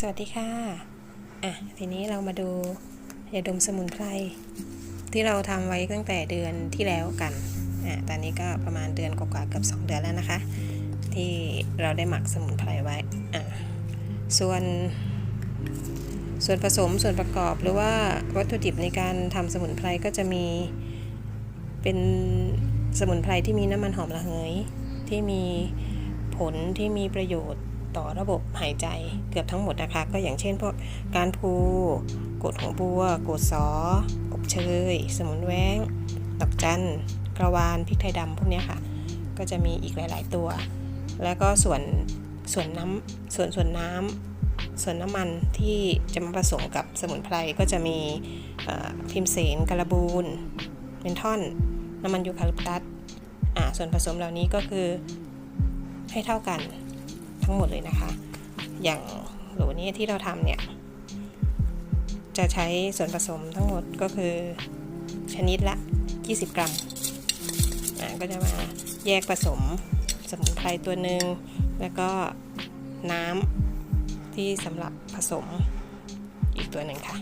สวัสดีค่ะ อะ ทีนี้เรามาดูยาดมสมุนไพรที่เราทำไว้ตั้งแต่เดือนที่แล้วกัน อะ ตอนนี้ก็ประมาณเดือนกว่าๆเกือบ2 เดือนแล้วนะคะ ที่เราได้หมักสมุนไพรไว้ อะ ส่วน ส่วนผสมส่วนประกอบหรือว่าวัตถุดิบในการทำสมุนไพรก็จะมีเป็นสมุนไพรที่มีน้ำมันหอมระเหยที่มีผลที่มีประโยชน์ ต่อระบบหายใจเกือบทั้งหมดนะคะ ก็อย่างเช่นพวกการพูกดของบัวกดสออบเชย สมุนแว้งดอกจันกระวานพริกไทยดำพวกนี้ค่ะ ก็จะมีอีกหลาย ๆ ตัว แล้วก็ส่วนส่วนน้ำส่วนส่วนน้ำส่วนน้ำมันที่จะมาผสมกับสมุนไพรก็จะมีพิมเสนกระบูนเมนทอน น้ำมันยูคาลิปตัสอ่าส่วนผสมเหล่านี้ก็คือให้เท่ากัน ทั้งหมดเลยนะคะ อย่างโหลนี้ที่เราทำเนี่ย จะใช้ส่วนผสมทั้งหมดก็คือ ชนิดละ 20 กรัมอ่าก็จะมาแยกผสมสมุนไพรตัวหนึ่งแล้วก็น้ำที่สำหรับผสมอีกตัวหนึ่งค่ะ